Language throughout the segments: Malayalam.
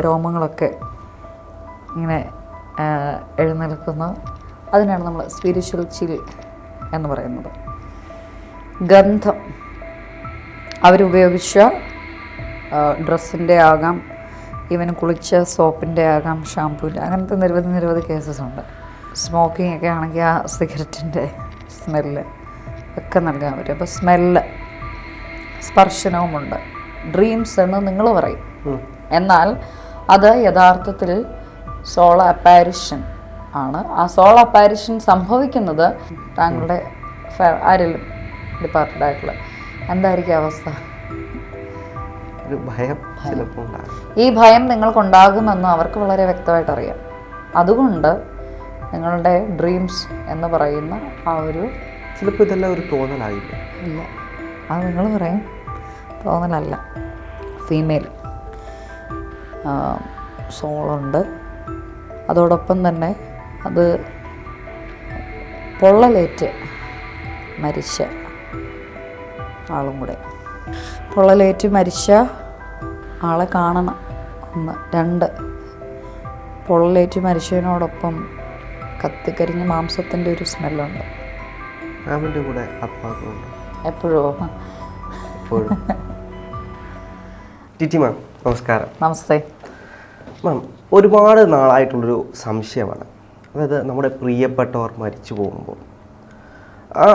രോമങ്ങളൊക്കെ ഇങ്ങനെ എഴുന്നേൽക്കുന്നു. അതിനാണ് നമ്മൾ സ്പിരിച്വൽ ചിൽ എന്ന് പറയുന്നത്. ഗന്ധം. അവരുപയോഗിച്ച ഡ്രസ്സിന്റെ ആകാം ഈവൻ കുളിച്ച സോപ്പിന്റെ ആകാം ഷാമ്പൂവിന്റെ അങ്ങനത്തെ നിരവധി നിരവധി കേസസ് ഉണ്ട്. സ്മോക്കിംഗ് ഒക്കെ ആണെങ്കിൽ ആ സിഗരറ്റിന്റെ സ്മെല്ല് ഒക്കെ നൽകാൻ പറ്റും. അപ്പോൾ സ്മെല്ല് സ്പർശനവുമുണ്ട്. ഡ്രീംസ് എന്ന് നിങ്ങൾ പറയും. എന്നാൽ അത് യഥാർത്ഥത്തിൽ സോള അപ്പാരിഷൻ ആണ്. ആ സോള അപ്പാരിഷൻ സംഭവിക്കുന്നത് താങ്കളുടെ ആരെങ്കിലും ഡിപ്പാർട്ട്മെന്റ് ആയിട്ടുള്ള? എന്തായിരിക്കും അവസ്ഥ? ഒരു ഭയം ചിലപ്പോൾ ഈ ഭയം നിങ്ങൾക്കുണ്ടാകുമെന്ന് അവർക്ക് വളരെ വ്യക്തമായിട്ട് അറിയാം അതുകൊണ്ട് നിങ്ങളുടെ ഡ്രീംസ് എന്ന് പറയുന്ന ആ ഒരു ചിലപ്പോൾ ഇതെല്ലാം ഒരു തോന്നലായില്ല? ഇല്ല. അത് നിങ്ങൾ പറയും. തോന്നലല്ല. ഫീമെയിൽ സോളുണ്ട്. അതോടൊപ്പം തന്നെ അത് പൊള്ളലേറ്റ് മരിച്ച ആളും കൂടെ. പൊള്ളലേറ്റ് മരിച്ച ആളെ കാണണം ഒന്ന് രണ്ട്. പൊള്ളലേറ്റ് മരിച്ചതിനോടൊപ്പം കത്തിക്കരിഞ്ഞ മാംസത്തിന്റെ ഒരു സ്മെല്ലുണ്ട്. അവന്റെ കൂടെ എപ്പോഴോ? എപ്പോഴും. ടിറ്റി മാം. നമസ്കാരം. നമസ്തേ. മാം ഒരുപാട് നാളായിട്ടുള്ളൊരു സംശയമാണ്. അതായത് നമ്മുടെ പ്രിയപ്പെട്ടവർ മരിച്ചു പോകുമ്പോൾ. ആ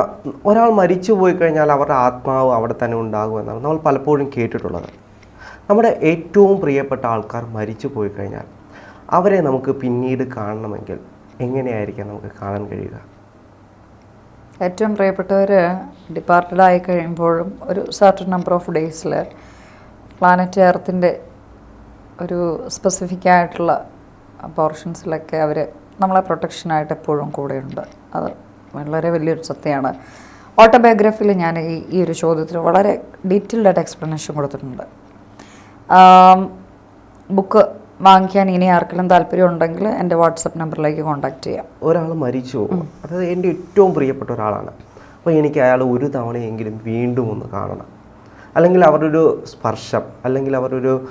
ഒരാൾ മരിച്ചു പോയി കഴിഞ്ഞാൽ അവരുടെ ആത്മാവ് അവിടെ തന്നെ ഉണ്ടാകുമെന്നാണ് നമ്മൾ പലപ്പോഴും കേട്ടിട്ടുള്ളത്. നമ്മുടെ ഏറ്റവും പ്രിയപ്പെട്ട ആൾക്കാർ മരിച്ചു പോയി കഴിഞ്ഞാൽ അവരെ നമുക്ക് പിന്നീട് കാണണമെങ്കിൽ എങ്ങനെയായിരിക്കാം നമുക്ക് കാണാൻ കഴിയുക? ഏറ്റവും പ്രിയപ്പെട്ടവർ ഡിപ്പാർട്ടഡ് ആയി കഴിയുമ്പോഴും ഒരു സർട്ടൺ നമ്പർ ഓഫ് ഡേയ്സിൽ പ്ലാനറ്റ് എർത്തിന്റെ ഒരു സ്പെസിഫിക് ആയിട്ടുള്ള പോർഷൻസിലൊക്കെ അവർ നമ്മളെ പ്രൊട്ടക്ഷനായിട്ട് എപ്പോഴും കൂടെയുണ്ട്. അത് വളരെ വലിയൊരു സത്യമാണ്. ഓട്ടോബയോഗ്രഫിയിൽ ഞാൻ ഈ ഈ ഒരു ചോദ്യത്തിന് വളരെ ഡീറ്റെയിൽഡ് ആയിട്ട് എക്സ്പ്ലനേഷൻ കൊടുത്തിട്ടുണ്ട്. ബുക്ക് വാങ്ങിക്കാൻ ഇനി ആർക്കെങ്കിലും താല്പര്യം ഉണ്ടെങ്കിൽ എന്റെ വാട്സപ്പ് നമ്പറിലേക്ക് കോൺടാക്റ്റ് ചെയ്യാം. ഒരാൾ മരിച്ചു അതായത് എന്റെ ഏറ്റവും പ്രിയപ്പെട്ട ഒരാളാണ്. അപ്പോൾ എനിക്ക് അയാൾ ഒരു തവണയെങ്കിലും വീണ്ടും ഒന്ന് കാണണം. അല്ലെങ്കിൽ അവരുടെ ഒരു സ്പർശം അല്ലെങ്കിൽ അവരുടെ ഒരു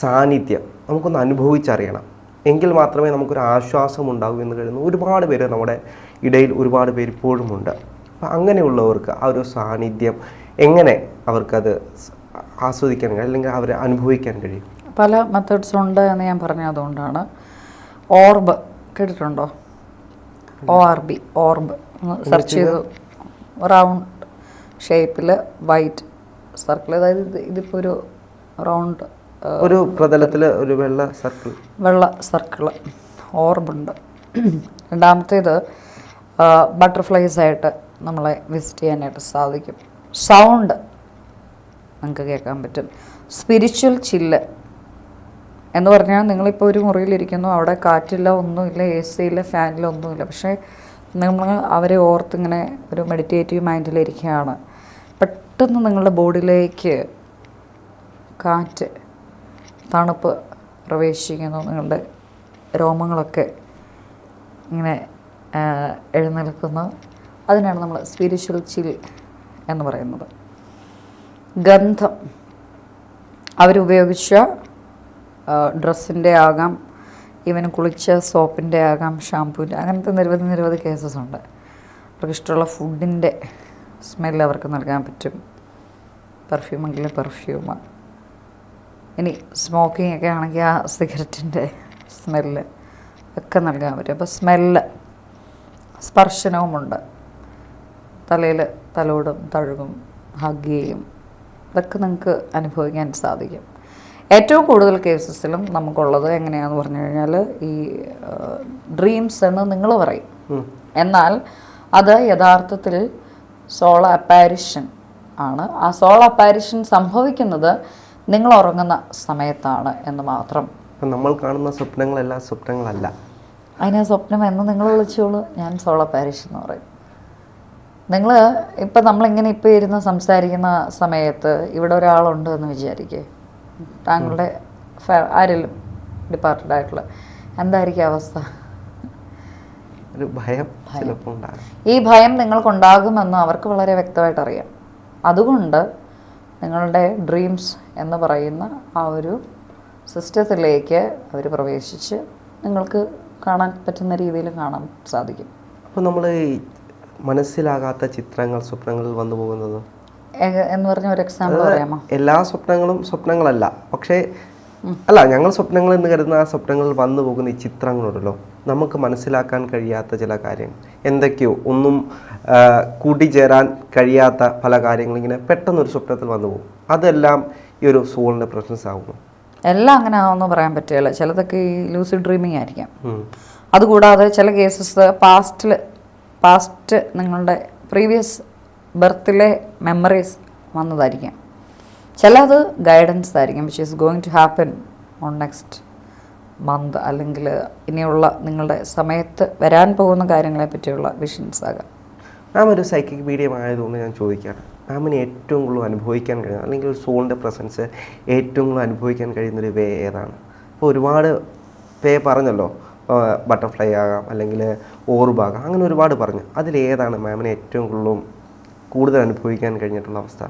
സാന്നിധ്യം നമുക്കൊന്ന് അനുഭവിച്ചറിയണം. എങ്കിൽ മാത്രമേ നമുക്കൊരു ആശ്വാസം ഉണ്ടാകൂ എന്ന് കരുതുന്നു. ഒരുപാട് പേര് നമ്മുടെ ഇടയിൽ ഒരുപാട് പേര് ഇപ്പോഴും ഉണ്ട്. അപ്പം അങ്ങനെയുള്ളവർക്ക് ആ ഒരു സാന്നിധ്യം എങ്ങനെ അവർക്കത് ആസ്വദിക്കാൻ കഴിയും? അല്ലെങ്കിൽ അവരെ അനുഭവിക്കാൻ കഴിയും? പല മെത്തേഡ്സ് ഉണ്ട് എന്ന് ഞാൻ പറഞ്ഞത് അതുകൊണ്ടാണ്. ഓർബ് കേട്ടിട്ടുണ്ടോ? O R B orb. Search ചെയ്തു റൗണ്ട് ഷേപ്പിൽ വൈറ്റ് സർക്കിൾ അതായത് ഇത് ഇതിപ്പോൾ ഒരു റൗണ്ട് ഒരു പ്രതലത്തിൽ ഒരു വെള്ള സർക്കിൾ. വെള്ള സർക്കിൾ ഓർബുണ്ട്. രണ്ടാമത്തേത് ബട്ടർഫ്ലൈസ് ആയിട്ട് നമ്മളെ വിസിറ്റ് ചെയ്യാനായിട്ട് സാധിക്കും. സൗണ്ട് നിങ്ങൾക്ക് കേൾക്കാൻ പറ്റും. സ്പിരിച്വൽ ചില്ല് എന്ന് പറഞ്ഞാൽ നിങ്ങളിപ്പോൾ ഒരു മുറിയിലിരിക്കുന്നു അവിടെ കാറ്റില്ല ഒന്നുമില്ല എ സിയില്ല ഫാനില്ല ഒന്നുമില്ല. പക്ഷേ നമ്മൾ അവരെ ഓർത്തിങ്ങനെ ഒരു മെഡിറ്റേറ്റീവ് മൈൻഡിലിരിക്കുകയാണ് പെട്ടെന്ന് നിങ്ങളുടെ ബോഡിയിലേക്ക് കാറ്റ് തണുപ്പ് പ്രവേശിക്കുന്നു. നിങ്ങളുടെ രോമങ്ങളൊക്കെ ഇങ്ങനെ എഴുന്നേൽക്കുന്നു. അതിനാണ് നമ്മൾ സ്പിരിച്വൽ ചിൽ എന്ന് പറയുന്നത്. ഗന്ധം. അവരുപയോഗിച്ച ഡ്രസ്സിന്റെ ആകാം ഈവൻ കുളിച്ച സോപ്പിന്റെ ആകാം ഷാമ്പൂവിന്റെ അങ്ങനത്തെ നിരവധി നിരവധി കേസസ് ഉണ്ട്. അവർക്ക് ഇഷ്ടമുള്ള ഫുഡിന്റെ സ്മെല്ല് അവർക്ക് നൽകാൻ പറ്റും. പെർഫ്യൂമെങ്കിൽ പെർഫ്യൂം ഇനി സ്മോക്കിംഗ് ഒക്കെ ആണെങ്കിൽ ആ സിഗരറ്റിന്റെ സ്മെല്ല് ഒക്കെ നൽകാൻ പറ്റും. അപ്പോൾ സ്മെല്ല് സ്പർശനവുമുണ്ട്. തലയിൽ തലോടും തഴുകും ഹഗ് ചെയ്യും. ഇതൊക്കെ നിങ്ങൾക്ക് അനുഭവിക്കാൻ സാധിക്കും. ഏറ്റവും കൂടുതൽ കേസസിലും നമുക്കുള്ളത് എങ്ങനെയാണെന്ന് പറഞ്ഞു കഴിഞ്ഞാൽ ഈ ഡ്രീംസ് എന്ന് നിങ്ങൾ പറയും. എന്നാൽ അത് യഥാർത്ഥത്തിൽ സോള അപ്പാരിഷൻ ആണ്. ആ സോള അപ്പാരിഷൻ സംഭവിക്കുന്നത് നിങ്ങൾ ഉറങ്ങുന്ന സമയത്താണ് എന്ന് മാത്രം. നമ്മൾ കാണുന്ന സ്വപ്നങ്ങളെല്ലാം സ്വപ്നങ്ങളല്ല. അതിനാ സ്വപ്നം എന്ന് നിങ്ങൾ വിളിച്ചോളൂ. ഞാൻ സോള പാരിഷ് എന്ന് പറയും. നിങ്ങൾ ഇപ്പം നമ്മളിങ്ങനെ ഇപ്പോൾ ഇരുന്ന് സംസാരിക്കുന്ന സമയത്ത് ഇവിടെ ഒരാളുണ്ട് എന്ന് വിചാരിക്കേ. താങ്കളുടെ ആരെങ്കിലും ഡിപ്പാർട്ട്മെന്റ് ആയിട്ടുള്ള. എന്തായിരിക്കും അവസ്ഥ? ഒരു ഭയം ചിലപ്പോൾ ഉണ്ടാകും. ഈ ഭയം നിങ്ങൾക്കുണ്ടാകുമെന്ന് അവർക്ക് വളരെ വ്യക്തമായിട്ട് അറിയാം അതുകൊണ്ട് നിങ്ങളുടെ ഡ്രീംസ് എന്ന് പറയുന്ന ആ ഒരു സിസ്റ്റത്തിലേക്ക് അവർ പ്രവേശിച്ച് നിങ്ങൾക്ക് കാണാൻ പറ്റുന്ന രീതിയിൽ കാണാൻ സാധിക്കും. അപ്പോൾ നമ്മൾ മനസ്സിലാകാത്ത ചിത്രങ്ങൾ സ്വപ്നങ്ങളിൽ വന്നു പോകുന്നത്? എന്ന് പറഞ്ഞ ഒരു എക്സാമ്പിൾ പറയാമോ? എല്ലാ സ്വപ്നങ്ങളും സ്വപ്നങ്ങളല്ല. പക്ഷേ അല്ല ഞങ്ങൾ സ്വപ്നങ്ങൾ എന്ന് കരുതുന്ന ആ സ്വപ്നങ്ങളിൽ വന്നു പോകുന്ന ഈ ചിത്രങ്ങളുണ്ടല്ലോ നമുക്ക് മനസ്സിലാക്കാൻ കഴിയാത്ത ചില കാര്യങ്ങൾ എന്തൊക്കെയോ ഒന്നും കൂട്ടിച്ചേരാൻ കഴിയാത്ത പല കാര്യങ്ങളും ഇങ്ങനെ പെട്ടെന്നൊരു സ്വപ്നത്തിൽ വന്നു പോകും. അതെല്ലാം ഈ ഒരു സോളിന്റെ പ്രസൻസ് ആകുന്നു എല്ലാം അങ്ങനെ ആവുമെന്ന് പറയാൻ പറ്റില്ല ചിലതൊക്കെ ഈ ലൂസി ഡ്രീമിങ് ആയിരിക്കാം. അതുകൂടാതെ ചില കേസസ് പാസ്റ്റിൽ പാസ്റ്റ് നിങ്ങളുടെ പ്രീവിയസ് ബർത്തിലെ മെമ്മറീസ് വന്നതായിരിക്കാം. ചിലത് ഗൈഡൻസ് ആയിരിക്കും which is going to happen on next month അല്ലെങ്കിൽ ഇനിയുള്ള നിങ്ങളുടെ സമയത്ത് വരാൻ പോകുന്ന കാര്യങ്ങളെ പറ്റിയുള്ള വിഷൻസ് ആകാം. മാം ഒരു സൈക്കിക് മീഡിയം ആയതുകൊണ്ട് ഞാൻ ചോദിക്കുകയാണ്. മാമിന് ഏറ്റവും കൂടുതൽ അനുഭവിക്കാൻ കഴിയുന്ന അല്ലെങ്കിൽ ഒരു സോളിന്റെ പ്രസൻസ് ഏറ്റവും കൂടുതൽ അനുഭവിക്കാൻ കഴിയുന്ന ഒരു വേ ഏതാണ്? അപ്പോൾ ഒരുപാട് പേ പറഞ്ഞല്ലോ ബട്ടർഫ്ലൈ ആകാം അല്ലെങ്കിൽ ഓർബാകാം അങ്ങനെ ഒരുപാട് പറഞ്ഞു. അതിലേതാണ് മാമിന് ഏറ്റവും കൂടുതലും കൂടുതൽ അനുഭവിക്കാൻ കഴിഞ്ഞിട്ടുള്ള അവസ്ഥ?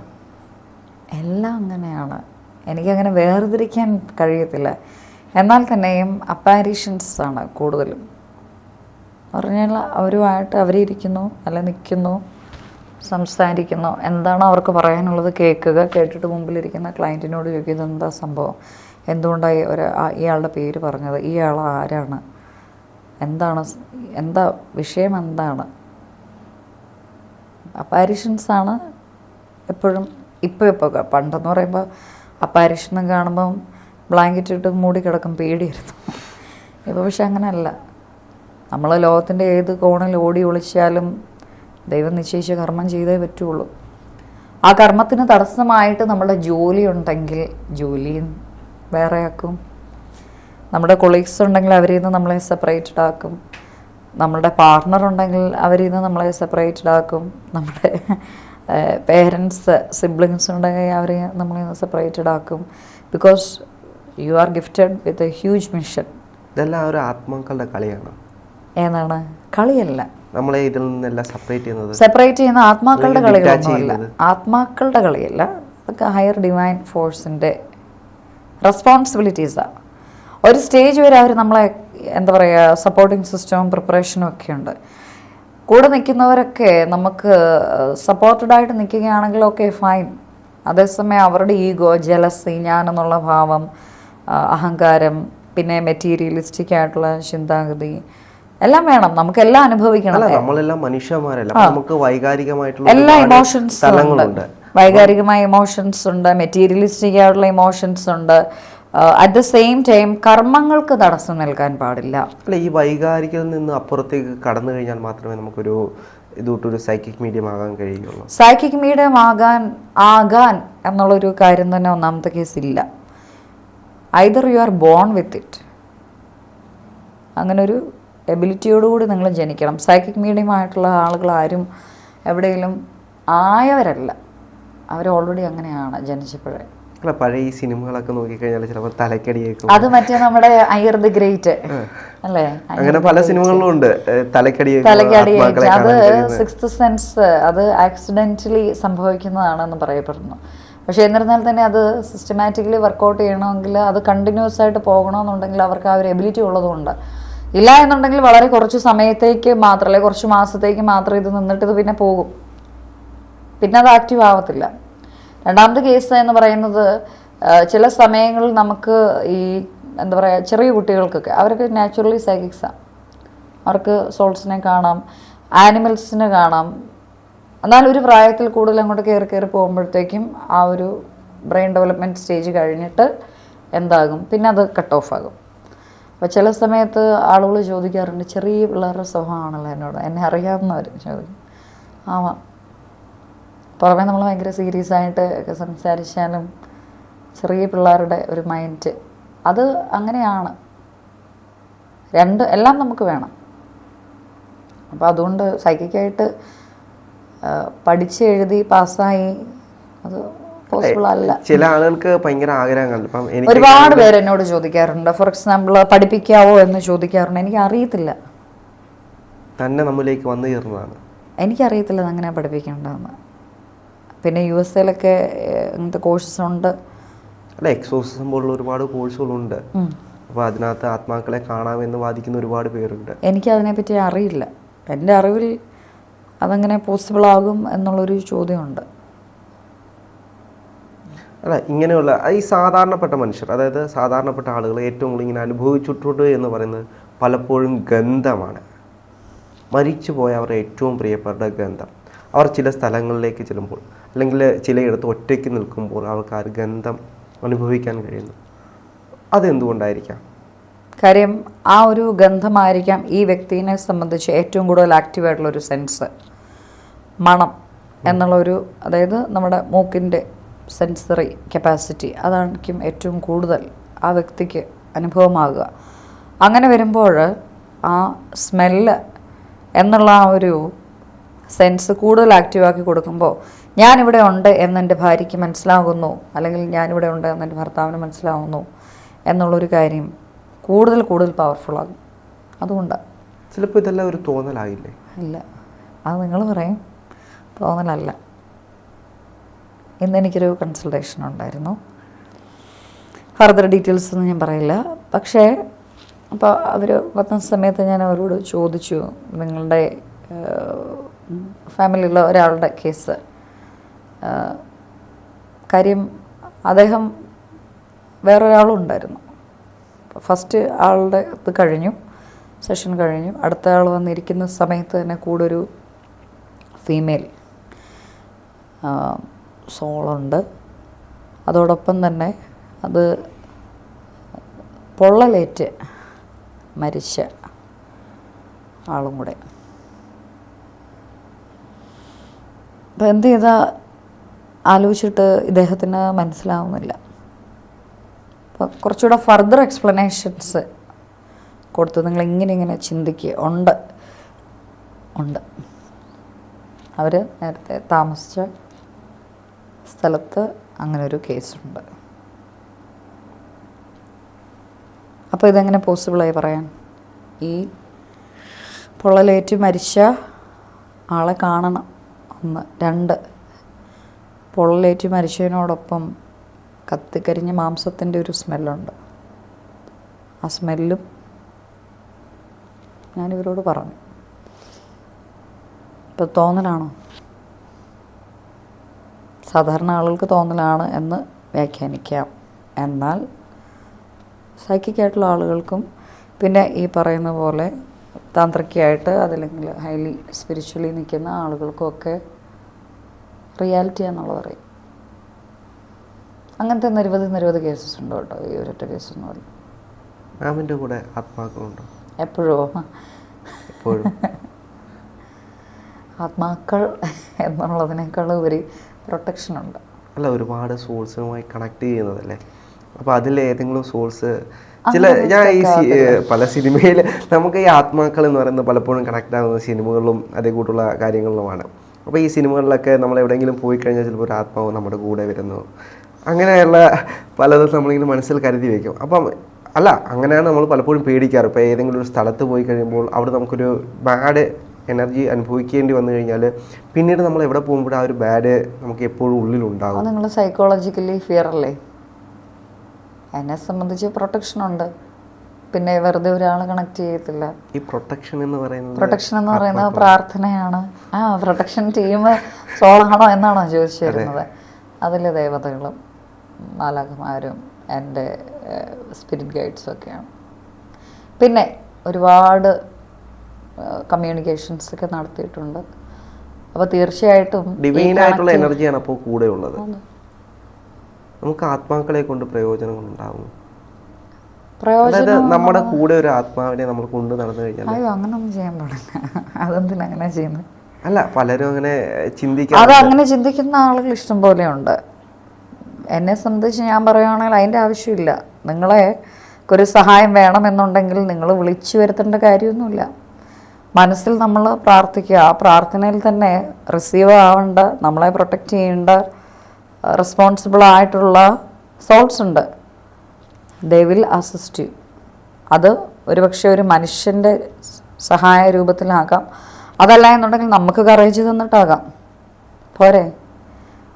എല്ലാം അങ്ങനെയാണ്. എനിക്കങ്ങനെ വേർതിരിക്കാൻ കഴിയത്തില്ല. എന്നാൽ തന്നെയും അപ്പാരിഷൻസ് ആണ് കൂടുതലും. പറഞ്ഞാൽ അവരുമായിട്ട് അവരിയ്ക്കുന്നു അല്ല നിൽക്കുന്നു സംസാരിക്കുന്നു. എന്താണ് അവർക്ക് പറയാനുള്ളത് കേൾക്കുക. കേട്ടിട്ട് മുമ്പിലിരിക്കുന്ന ക്ലയന്റിനോട് ചോദിക്കുക എന്താ സംഭവം? എന്തുകൊണ്ടാണ് ഒരു ഇയാളുടെ പേര് പറഞ്ഞത്? ഇയാൾ ആരാണ്? എന്താണ് എന്താ വിഷയം എന്താണ്? അപ്പാരിഷൻസ് ആണ് എപ്പോഴും ഇപ്പോൾ ഇപ്പോൾ പണ്ടെന്ന് പറയുമ്പോൾ അപ്പാരിഷൻ കാണുമ്പം ബ്ലാങ്കറ്റ് ഇട്ട് മൂടി കിടക്കും പേടിയായിരുന്നു. ഇപ്പോൾ പക്ഷെ അങ്ങനെയല്ല. നമ്മൾ ലോകത്തിന്റെ ഏത് കോണിൽ ഓടി ഒളിച്ചാലും ദൈവം നിശ്ചയിച്ച കർമ്മം ചെയ്തേ പറ്റുള്ളൂ. ആ കർമ്മത്തിന് തടസ്സമായിട്ട് നമ്മുടെ ജോലി ഉണ്ടെങ്കിൽ ജോലിയും വേറെ ആക്കും നമ്മുടെ കൊളീഗ്സ് ഉണ്ടെങ്കിൽ അവരിൽ നിന്ന് നമ്മളെ സെപ്പറേറ്റഡ് ആക്കും നമ്മളുടെ പാർട്ണർ ഉണ്ടെങ്കിൽ അവരിൽ നിന്ന് നമ്മളെ സെപ്പറേറ്റഡ് ആക്കും നമ്മുടെ പേരൻസ് സിബ്ലിങ്സ് ഉണ്ടെങ്കിൽ അവരെ നമ്മളെ സെപ്പറേറ്റഡ് ആക്കും. Because you are gifted with a huge mission ഇതെല്ലാം ഒരു ആത്മാക്കളുടെ കളിയാണ്. ഏതാണ്? കളിയല്ല. നമ്മളെ ഇതിൽ നിന്നെല്ലാം സെപ്പറേറ്റ് ചെയ്യുന്നത്. സെപ്പറേറ്റ് ചെയ്യുന്ന ആത്മാക്കളുടെ കളികളൊന്നുമല്ല ആത്മാക്കളുടെ കളിയല്ല. അതൊക്കെ ഹയർ ഡിവൈൻ ഫോഴ്സിന്റെ റെസ്പോൺസിബിലിറ്റീസാണ് ഒരു സ്റ്റേജ് വരെ അവർ നമ്മളെ എന്താ പറയുക സപ്പോർട്ടിംഗ് സിസ്റ്റവും പ്രിപ്പറേഷനും ഒക്കെ ഉണ്ട്. കൂടെ നിൽക്കുന്നവരൊക്കെ നമുക്ക് സപ്പോർട്ടഡ് ആയിട്ട് നിൽക്കുകയാണെങ്കിൽ ഓക്കെ ഫൈൻ അതേസമയം അവരുടെ ഈഗോ ജലസി ഞാനെന്നുള്ള ഭാവം അഹങ്കാരം പിന്നെ മെറ്റീരിയലിസ്റ്റിക് ആയിട്ടുള്ള ചിന്താഗതി എല്ലാം വേണം. നമുക്ക് എല്ലാം അനുഭവിക്കണം. നമ്മളെല്ലാം മനുഷ്യന്മാരല്ല. നമുക്ക് വൈകാരികമായിട്ടുള്ള എല്ലാ ഇമോഷൻസ് തലങ്ങളുണ്ട്. വൈകാരികമായ ഇമോഷൻസ് ഉണ്ട്. മെറ്റീരിയലിസ്റ്റിക് ആയിട്ടുള്ള ഇമോഷൻസ് ഉണ്ട്. അറ്റ് ദ സെയിം ടൈം കർമ്മങ്ങൾക്ക് തടസ്സം നൽകാൻ പാടില്ല. അല്ല ഈ വൈകാരികയിൽ നിന്ന് അപ്പുറത്തേക്ക് കടന്നു കഴിഞ്ഞാൽ മാത്രമേ നമുക്കൊരു ഇതൊട്ടൊരു സൈക്കിക് മീഡിയം ആകാൻ കഴിയുള്ളൂ. സൈക്കിക് മീഡിയം ആകാൻ ആകാൻ എന്നുള്ളൊരു കാര്യം തന്നെ ഒന്നാമത്തെ കേസ് ഇല്ല either you are born with it അങ്ങനെ ഒരു എബിലിറ്റിയോടുകൂടി നിങ്ങൾ ജനിക്കണം. സൈക്കിക് മീഡിയം ആയിട്ടുള്ള ആളുകൾ ആരും എവിടെയെങ്കിലും ആയവരല്ല. അവർ ഓൾറെഡി അങ്ങനെയാണ് ജനിച്ചപ്പോഴേ. അല്ല പഴയ ഈ സിനിമകളൊക്കെ നോക്കിക്കഴിഞ്ഞാൽ ചിലപ്പോൾ തലക്കടിയേക്കും. അത് മറ്റേ നമ്മുടെ അയർ ദി ഗ്രേറ്റ്. അല്ലേ? അങ്ങനെ പല സിനിമകളിലും ഉണ്ട്. തലക്കടി അത് സിക്സ്ത് സെൻസ് അത് ആക്സിഡന്റലി സംഭവിക്കുന്നതാണെന്ന് പറയപ്പെടുന്നു. പക്ഷെ എന്നിരുന്നാൽ തന്നെ അത് സിസ്റ്റമാറ്റിക്കലി വർക്കൗട്ട് ചെയ്യണമെങ്കിൽ അത് കണ്ടിന്യൂസ് ആയിട്ട് പോകണമെന്നുണ്ടെങ്കിൽ അവർക്ക് ആ ഒരു എബിലിറ്റി ഉള്ളതുകൊണ്ട് ഇല്ല എന്നുണ്ടെങ്കിൽ വളരെ കുറച്ച് സമയത്തേക്ക് മാത്രം അല്ലെങ്കിൽ കുറച്ച് മാസത്തേക്ക് മാത്രം ഇത് നിന്നിട്ട് ഇത് പിന്നെ പോകും. പിന്നെ അത് ആക്റ്റീവ് ആവത്തില്ല. രണ്ടാമത്തെ കേസ് എന്ന് പറയുന്നത് ചില സമയങ്ങളിൽ നമുക്ക് ഈ എന്താ പറയുക ചെറിയ കുട്ടികൾക്കൊക്കെ അവരൊക്കെ നാച്ചുറലി സൈക്കിക്സാണ് അവർക്ക് സോൾസിനെ കാണാം ആനിമൽസിനെ കാണാം. എന്നാൽ ഒരു പ്രായത്തിൽ കൂടുതൽ അങ്ങോട്ട് കയറി കയറി പോകുമ്പോഴത്തേക്കും ആ ഒരു ബ്രെയിൻ ഡെവലപ്മെന്റ് സ്റ്റേജ് കഴിഞ്ഞിട്ട് എന്താകും? പിന്നെ അത് കട്ട് ഓഫ് ആകും. അപ്പോൾ ചില സമയത്ത് ആളുകൾ ചോദിക്കാറുണ്ട് ചെറിയ പിള്ളേരുടെ സ്വഭാവമാണല്ലോ എന്നോട്. എന്നെ അറിയാവുന്നവർ ചോദിക്കും. ആവാം. പുറമേ നമ്മൾ ഭയങ്കര സീരിയസ് ആയിട്ട് സംസാരിച്ചാലും ചെറിയ പിള്ളേരുടെ ഒരു മൈൻഡ് അത് അങ്ങനെയാണ്. രണ്ട് എല്ലാം നമുക്ക് വേണം. അപ്പോൾ അതുകൊണ്ട് സൈക്കിക്കായിട്ട് പഠിച്ച് എഴുതി പാസ്സായി അത് പോസിബിൾ അല്ല. ചില ആളുകൾക്ക് ഭയങ്കര ആഗ്രഹങ്ങൾ ഒരുപാട് പേര് എന്നോട് ചോദിക്കാറുണ്ട്. ഫോർ എക്സാമ്പിൾ പഠിപ്പിക്കാവോ എന്ന് ചോദിക്കാറുണ്ട്. എനിക്ക് അറിയത്തില്ല തന്നെ നമ്മിലേക്ക് വന്നു ചേർന്നതാണ്. എനിക്കറിയത്തില്ല അങ്ങനെ പഠിപ്പിക്കേണ്ടതെന്ന്. പിന്നെ യു എസ് എയിലൊക്കെ ഇങ്ങനത്തെ കോഴ്സസ് ഉണ്ട്. അല്ല എക്സോസിസം പോലുള്ള ഒരുപാട് കോഴ്സുകളുണ്ട് അപ്പൊ അപ്പോൾ അതിനകത്ത് ആത്മാക്കളെ കാണാമെന്ന് വാദിക്കുന്ന ഒരുപാട് പേരുണ്ട്. എനിക്ക് അതിനെപ്പറ്റി അറിയില്ല. എന്റെ അറിവിൽ അതങ്ങനെ പോസിബിൾ ആകും എന്നുള്ളൊരു ചോദ്യമുണ്ട്. അല്ല ഇങ്ങനെയുള്ള ഈ സാധാരണപ്പെട്ട മനുഷ്യർ അതായത് സാധാരണപ്പെട്ട ആളുകൾ ഏറ്റവും കൂടുതൽ ഇങ്ങനെ അനുഭവിച്ചിട്ടുണ്ട് എന്ന് പറയുന്നത് പലപ്പോഴും ഗന്ധമാണ്. മരിച്ചു പോയ അവരുടെ ഏറ്റവും പ്രിയപ്പെട്ട ഗന്ധം. അവർ ചില സ്ഥലങ്ങളിലേക്ക് ചെല്ലുമ്പോൾ അല്ലെങ്കിൽ ചിലയിടത്ത് ഒറ്റയ്ക്ക് നിൽക്കുമ്പോൾ അവർക്ക് ആ ഗന്ധം അനുഭവിക്കാൻ കഴിയുന്നു. അതെന്തുകൊണ്ടായിരിക്കാം? കാര്യം ആ ഒരു ഗന്ധമായിരിക്കാം ഈ വ്യക്തിനെ സംബന്ധിച്ച് ഏറ്റവും കൂടുതൽ ആക്റ്റീവായിട്ടുള്ള ഒരു സെൻസ് മണം എന്നുള്ളൊരു അതായത് നമ്മുടെ മൂക്കിന്റെ സെൻസറി കപ്പാസിറ്റി അതായിരിക്കും ഏറ്റവും കൂടുതൽ ആ വ്യക്തിക്ക് അനുഭവമാകുക. അങ്ങനെ വരുമ്പോൾ ആ സ്മെല്ല് എന്നുള്ള ആ ഒരു സെൻസ് കൂടുതൽ ആക്റ്റീവാക്കി കൊടുക്കുമ്പോൾ ഞാനിവിടെ ഉണ്ട് എന്ന് എന്റെ ഭാര്യയ്ക്ക് മനസ്സിലാകുന്നു അല്ലെങ്കിൽ ഞാനിവിടെ ഉണ്ട് എന്ന് എന്റെ ഭർത്താവിന് മനസ്സിലാവുന്നു എന്നുള്ളൊരു കാര്യം കൂടുതൽ കൂടുതൽ പവർഫുൾ ആകും അതുകൊണ്ടാണ് ചിലപ്പോൾ ഇതെല്ലാം ഒരു തോന്നലായില്ലേ? ഇല്ല. അത് നിങ്ങൾ പറയും. തോന്നലല്ല. ഇന്ന് എനിക്കൊരു കൺസൾട്ടേഷൻ ഉണ്ടായിരുന്നു. ഫർദർ ഡീറ്റെയിൽസ് ഒന്നും ഞാൻ പറയില്ല. പക്ഷേ അപ്പോൾ അവർ വന്ന സമയത്ത് ഞാൻ അവരോട് ചോദിച്ചു നിങ്ങളുടെ ഫാമിലിയിലുള്ള ഒരാളുടെ കേസ്. കാര്യം അദ്ദേഹം വേറൊരാളും ഉണ്ടായിരുന്നു ഫസ്റ്റ് ആളുടെ ഇത് കഴിഞ്ഞു സെഷൻ കഴിഞ്ഞു. അടുത്ത ആൾ വന്നിരിക്കുന്ന സമയത്ത് തന്നെ കൂടെ ഒരു ഫീമെയിൽ സോളുണ്ട്. അതോടൊപ്പം തന്നെ അത് പൊള്ളലേറ്റ് മരിച്ച ആളും കൂടെ. അപ്പം എന്ത് ചെയ്താൽ ആലോചിച്ചിട്ട് ഇദ്ദേഹത്തിന് മനസ്സിലാവുന്നില്ല. അപ്പോൾ കുറച്ചുകൂടെ ഫർദർ എക്സ്പ്ലനേഷൻസ് കൊടുത്തു നിങ്ങൾ ഇങ്ങനെ ഇങ്ങനെ ചിന്തിക്കുക ഉണ്ട്. ഉണ്ട്. അവർ നേരത്തെ താമസിച്ച സ്ഥലത്ത് അങ്ങനെ ഒരു കേസുണ്ട് അപ്പോൾ ഇതെങ്ങനെ പോസിബിളായി പറയാൻ? ഈ പൊള്ളലേറ്റ് മരിച്ച ആളെ കാണണം. ഒന്ന് രണ്ട്. പൊള്ളലേറ്റ് മരിച്ചതിനോടൊപ്പം കത്തിക്കരിഞ്ഞ മാംസത്തിന്റെ ഒരു സ്മെല്ലുണ്ട്. ആ സ്മെല്ലും ഞാനിവരോട് പറഞ്ഞു. ഇപ്പം തോന്നലാണോ? സാധാരണ ആളുകൾക്ക് തോന്നലാണ് എന്ന് വ്യാഖ്യാനിക്കാം. എന്നാൽ സൈക്കിക്കായിട്ടുള്ള ആളുകൾക്കും പിന്നെ ഈ പറയുന്ന പോലെ താന്ത്രികയായിട്ട് അതല്ലെങ്കിൽ ഹൈലി സ്പിരിച്വലി നിൽക്കുന്ന ആളുകൾക്കൊക്കെ റിയാലിറ്റി എന്നുള്ളത് അറിയും അങ്ങനത്തെ നിരവധി നിരവധി കേസസ് ഉണ്ട് കേട്ടോ ഈ ഒരൊറ്റ കേസ് എന്ന് പറയും മാമിന്റെ കൂടെ ആത്മാക്കളുണ്ടോ? എപ്പോഴോ? എപ്പോഴും. ആത്മാക്കൾ എന്നുള്ളതിനേക്കാൾ ഒരു പ്രൊട്ടക്ഷൻ ഉണ്ട്. അല്ല ഒരുപാട് സോഴ്സുമായി കണക്ട് ചെയ്യുന്നതല്ലേ? അപ്പോൾ അതിൽ ഏതെങ്കിലും സോഴ്സ് ചില ഞാൻ ഈ പല സിനിമയിൽ നമുക്ക് ഈ ആത്മാക്കൾ എന്ന് പറയുന്നത് പലപ്പോഴും കണക്ട് ആകുന്ന സിനിമകളിലും അതേ കൂട്ടുള്ള കാര്യങ്ങളിലുമാണ്. അപ്പോൾ ഈ സിനിമകളിലൊക്കെ നമ്മൾ എവിടെയെങ്കിലും പോയി കഴിഞ്ഞാൽ ചിലപ്പോൾ ഒരു ആത്മാവ് നമ്മുടെ കൂടെ വരുന്നു. അങ്ങനെയുള്ള പലതും നമ്മളിങ്ങനെ മനസ്സിൽ കരുതി വയ്ക്കും അപ്പം അല്ല അങ്ങനെയാണ് നമ്മൾ പലപ്പോഴും പേടിക്കാറ്. ഇപ്പോൾ ഏതെങ്കിലും ഒരു സ്ഥലത്ത് പോയി കഴിയുമ്പോൾ അവിടെ നമുക്കൊരു ബാഡ് എനർജി അനുഭവിക്കേണ്ടി വന്നു കഴിഞ്ഞാൽ പിന്നീട് നമ്മൾ എവിടെ പോകുമ്പോൾ ആ ഒരു ബാഡ് നമുക്ക് എപ്പോഴും ഉള്ളിലുണ്ടാകും നിങ്ങൾ സൈക്കോളജിക്കലി ഫിയർ അല്ലേ? എന്നെ സംബന്ധിച്ച് പ്രൊട്ടക്ഷൻ ഉണ്ട്. പിന്നെ വെറുതെ ഒരാൾ കണക്ട് ചെയ്യത്തില്ല. ഈ പ്രൊട്ടക്ഷൻ എന്ന് പറയുന്നത് പ്രൊട്ടക്ഷൻ എന്ന് പറയുന്നത് പ്രാർത്ഥനയാണ്. ആ പ്രൊട്ടക്ഷൻ ടീം സോളാണോ എന്നാണോ ചോദിച്ചു വരുന്നത് അതിൽ ദേവതകളും മാലാഖമാരും എന്റെ സ്പിരിറ്റ് ഗൈഡ്സും ഒക്കെയാണ്. പിന്നെ ഒരുപാട് കമ്മ്യൂണിക്കേഷൻസ് ഒക്കെ നടത്തിയിട്ടുണ്ട്. അപ്പോൾ തീർച്ചയായിട്ടും ആയിട്ടുള്ള എനർജിയാണ് അപ്പോൾ കൂടെ ഉള്ളത്. നമുക്ക് ആത്മാക്കളെ കൊണ്ട് പ്രയോജനങ്ങൾ ഉണ്ടാകും അതായത് നമ്മുടെ കൂടെ ഒരു ആത്മാവിനെ നമ്മൾ കൊണ്ട് നടന്നു കഴിഞ്ഞാൽ അയ്യോ അങ്ങനൊന്നും ചെയ്യാൻ പാടില്ല. അതെന്തിനാ അങ്ങനെ ചെയ്യുന്നത് അല്ല പലരും അങ്ങനെ ചിന്തിക്കാൻ അത് അങ്ങനെ ചിന്തിക്കുന്ന ആളുകൾ ഇഷ്ടം പോലെയുണ്ട് എന്നെ സംബന്ധിച്ച് ഞാൻ പറയുകയാണെങ്കിൽ അതിന്റെ ആവശ്യമില്ല. നിങ്ങളെ ഒരു സഹായം വേണമെന്നുണ്ടെങ്കിൽ നിങ്ങൾ വിളിച്ചു വരുത്തേണ്ട കാര്യമൊന്നുമില്ല. മനസ്സിൽ നമ്മൾ പ്രാർത്ഥിക്കുക. ആ പ്രാർത്ഥനയിൽ തന്നെ റിസീവ് ആവേണ്ട നമ്മളെ പ്രൊട്ടക്റ്റ് ചെയ്യേണ്ട റെസ്പോൺസിബിൾ ആയിട്ടുള്ള സോൾസ് ഉണ്ട്. ദേ വിൽ അസിസ്റ്റ് യു അത് ഒരുപക്ഷെ ഒരു മനുഷ്യന്റെ സഹായ രൂപത്തിലാകാം. അതല്ല എന്നുണ്ടെങ്കിൽ നമുക്ക് കറേജ് തന്നിട്ടാകാം. പോരെ?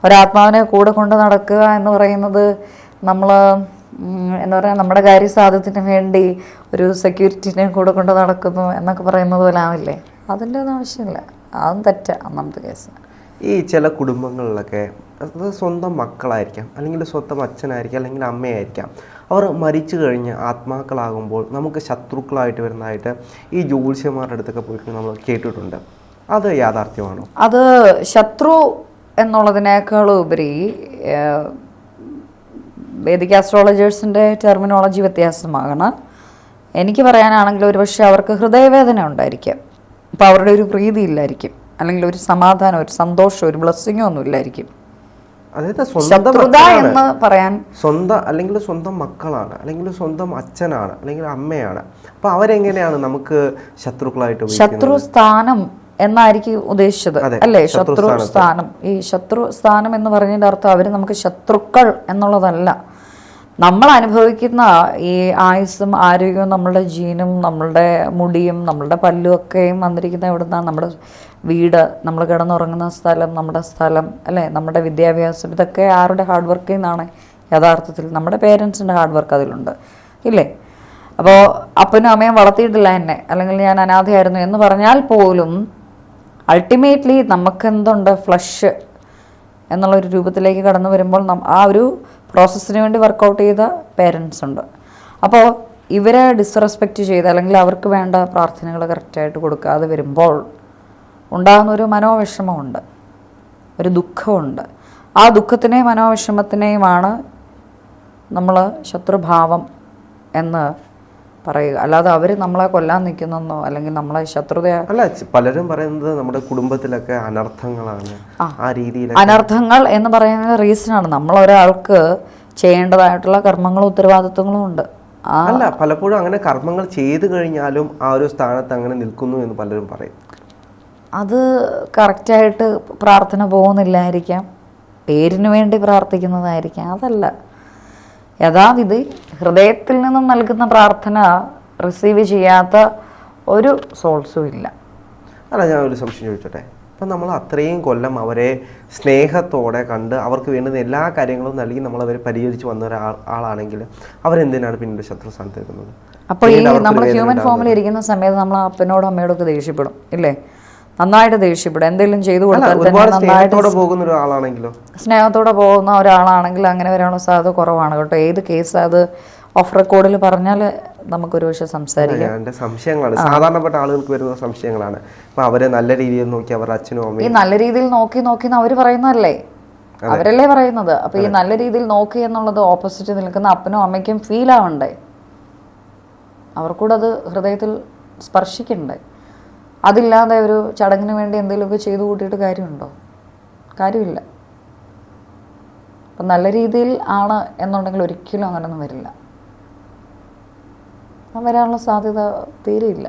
ഒരാത്മാവിനെ കൂടെ കൊണ്ട് നടക്കുക എന്ന് പറയുന്നത് നമ്മൾ എന്താ പറയുക നമ്മുടെ കാര്യസാധ്യത്തിന് വേണ്ടി ഒരു സെക്യൂരിറ്റിനെ കൂടെ കൊണ്ട് നടക്കുന്നു എന്നൊക്കെ പറയുന്നത് പോലെ ആവില്ലേ? അതിന്റെ ഒന്നും ആവശ്യമില്ല. അതും തെറ്റ ഒന്നാമത്തെ കേസ് ഈ ചില കുടുംബങ്ങളിലൊക്കെ അത് സ്വന്തം മക്കളായിരിക്കാം അല്ലെങ്കിൽ സ്വന്തം അച്ഛനായിരിക്കാം അല്ലെങ്കിൽ അമ്മയായിരിക്കാം. അവർ മരിച്ചു കഴിഞ്ഞ് ആത്മാക്കളാകുമ്പോൾ നമുക്ക് ശത്രുക്കളായിട്ട് വരുന്നതായിട്ട് ഈ ജ്യോത്സ്യന്മാരുടെ അടുത്തൊക്കെ പോയിട്ട് നമ്മൾ കേട്ടിട്ടുണ്ട്. അത് യാഥാർത്ഥ്യമാണോ? അത് ശത്രു എന്നുള്ളതിനേക്കാൾ ഉപരി വേദിക് ആസ്ട്രോളജേഴ്സിന്റെ ടെർമിനോളജി വ്യത്യാസമാണ്. എനിക്ക് പറയാനാണെങ്കിൽ ഒരു പക്ഷേ അവർക്ക് ഹൃദയവേദന ഉണ്ടായിരിക്കാം. അപ്പോൾ അവരുടെ ഒരു പ്രീതി ഇല്ലായിരിക്കും. അല്ലെങ്കിൽ ഒരു സമാധാനം ഒരു സന്തോഷം ഒരു ബ്ലെസ്സിങ്ങോ ഒന്നും ഇല്ലായിരിക്കും. അതായത് സ്വന്തം എന്ന് പറയാൻ സ്വന്തം അല്ലെങ്കിൽ സ്വന്തം മക്കളാണ് അല്ലെങ്കിൽ സ്വന്തം അച്ഛനാണ് അല്ലെങ്കിൽ അമ്മയാണ്. അപ്പൊ അവരെങ്ങനെയാണ് നമുക്ക് ശത്രുക്കളായിട്ട്? ശത്രു സ്ഥാനം എന്നായിരിക്കും ഉദ്ദേശിച്ചത് അല്ലേ? ശത്രു ശത്രു സ്ഥാനം ഈ ശത്രു സ്ഥാനം എന്ന് പറഞ്ഞതിന്റെ അർത്ഥം അവർ നമുക്ക് ശത്രുക്കൾ എന്നുള്ളതല്ല. നമ്മൾ അനുഭവിക്കുന്ന ഈ ആയുസ്സും ആരോഗ്യവും നമ്മളുടെ ജീനും നമ്മളുടെ മുടിയും നമ്മളുടെ പല്ലും ഒക്കെയും വന്നിരിക്കുന്ന എവിടുന്നാണ്? നമ്മുടെ വീട് നമ്മൾ കിടന്നുറങ്ങുന്ന സ്ഥലം നമ്മുടെ സ്ഥലം അല്ലേ? നമ്മുടെ വിദ്യാഭ്യാസം ഇതൊക്കെ ആരുടെ ഹാർഡ് വർക്കിൽ നിന്നാണ് യഥാർത്ഥത്തിൽ നമ്മുടെ പേരൻസിന്റെ ഹാർഡ് വർക്ക് അതിലുണ്ട്. ഇല്ലേ? അപ്പോൾ അപ്പനും അമ്മയും വളർത്തിയിട്ടില്ല എന്നെ. അല്ലെങ്കിൽ ഞാൻ അനാഥയായിരുന്നു എന്ന് പറഞ്ഞാൽ പോലും അൾട്ടിമേറ്റ്ലി നമുക്കെന്തുണ്ട്? ഫ്ലഷ് എന്നുള്ള ഒരു രൂപത്തിലേക്ക് കടന്നു വരുമ്പോൾ ആ ഒരു പ്രോസസ്സിന് വേണ്ടി വർക്കൗട്ട് ചെയ്ത പേരൻസ് ഉണ്ട്. അപ്പോൾ ഇവരെ ഡിസ്റെസ്പെക്റ്റ് ചെയ്ത് അല്ലെങ്കിൽ അവർക്ക് വേണ്ട പ്രാർത്ഥനകൾ കറക്റ്റായിട്ട് കൊടുക്കാതെ വരുമ്പോൾ ഉണ്ടാകുന്ന ഒരു മനോവിഷമമുണ്ട്. ഒരു ദുഃഖമുണ്ട്. ആ ദുഃഖത്തിനെയും മനോവിഷമത്തിനെയുമാണ് നമ്മൾ ശത്രുഭാവം എന്ന് പറയുക. അല്ലാതെ അവർ നമ്മളെ കൊല്ലാൻ നിൽക്കുന്നോ അല്ലെങ്കിൽ നമ്മളെ ശത്രുതയാ അല്ല പലരും പറയുന്നത് നമ്മുടെ കുടുംബത്തിലൊക്കെ അനർത്ഥങ്ങളാണ്. ആ. രീതിയിൽ അനർത്ഥങ്ങൾ എന്ന് പറയുന്നത് റീസണാണ്. നമ്മൾ ഒരാൾക്ക് ചെയ്യേണ്ടതായിട്ടുള്ള കർമ്മങ്ങളും ഉത്തരവാദിത്വങ്ങളും ഉണ്ട്. അല്ല പലപ്പോഴും അങ്ങനെ കർമ്മങ്ങൾ ചെയ്തു കഴിഞ്ഞാലും ആ ഒരു സ്ഥാനത്ത് അങ്ങനെ നിൽക്കുന്നു എന്ന് പലരും പറയും. അത് കറക്റ്റായിട്ട് പ്രാർത്ഥന പോകുന്നില്ലായിരിക്കാം. പേരിന് വേണ്ടി പ്രാർത്ഥിക്കുന്നതായിരിക്കാം. അതല്ല. യഥാവിധി ഹൃദയത്തിൽ നിന്നും നൽകുന്ന പ്രാർത്ഥന റിസീവ് ചെയ്യാത്ത ഒരു സോൾസും ഇല്ല. അല്ല ഞാൻ ഒരു സംശയം ചോദിച്ചോട്ടെ? അപ്പം നമ്മൾ അത്രയും കൊല്ലം അവരെ സ്നേഹത്തോടെ കണ്ട് അവർക്ക് വേണ്ടുന്ന എല്ലാ കാര്യങ്ങളും നൽകി നമ്മൾ അവരെ പരിഹരിച്ച് വന്ന ഒരാൾ ആളാണെങ്കിൽ അവരെന്തിനാണ് പിന്നീട് ശത്രു സ്ഥാനത്ത് അപ്പോൾ ഈ നമ്മൾ ഹ്യൂമൻ ഫോമിൽ ഇരിക്കുന്ന സമയത്ത് നമ്മൾ അപ്പനോടും അമ്മയോടൊക്കെ ദേഷ്യപ്പെടും ഇല്ലേ? നന്നായിട്ട് ദേഷ്യപ്പെടും. എന്തെങ്കിലും ചെയ്തു കൊടുത്താൽ പോകുന്ന ഒരാളാണെങ്കിലോ? സ്നേഹത്തോടെ പോകുന്ന ഒരാളാണെങ്കിൽ അങ്ങനെ വരാനുള്ള സാധ്യത കുറവാണ് കേട്ടോ. ഏത് കേസ് അത് ഓഫ് റെക്കോർഡിൽ പറഞ്ഞാൽ നമുക്കൊരു പക്ഷെ സംസാരിക്കാം. എന്റെ സംശയങ്ങളാണ്. സാധാരണപ്പെട്ട ആളുകൾക്ക് വരുന്ന സംശയങ്ങളാണ്. അപ്പോൾ അവരെ നല്ല രീതിയിൽ നോക്കി അവരുടെ അച്ഛനും അമ്മയും ഈ നല്ല രീതിയിൽ നോക്കി നോക്കി അവർ പറയുന്നതല്ലേ? അവരല്ലേ പറയുന്നത്? അപ്പൊ ഈ നല്ല രീതിയിൽ നോക്കി എന്നുള്ളത് ഓപ്പോസിറ്റ് നിൽക്കുന്ന അപ്പനും അമ്മയ്ക്കും ഫീൽ ആവണ്ടേ? അവർക്കൂടെ അത് ഹൃദയത്തിൽ സ്പർശിക്കണ്ടേ? അതില്ലാതെ ഒരു ചടങ്ങിന് വേണ്ടി എന്തെങ്കിലുമൊക്കെ ചെയ്തു കൂട്ടിയിട്ട് കാര്യമുണ്ടോ? കാര്യമില്ല. അപ്പം നല്ല രീതിയിൽ ആണ് എന്നുണ്ടെങ്കിൽ ഒരിക്കലും അങ്ങനെയൊന്നും വരില്ല. വരാനുള്ള സാധ്യത തീരെയില്ല.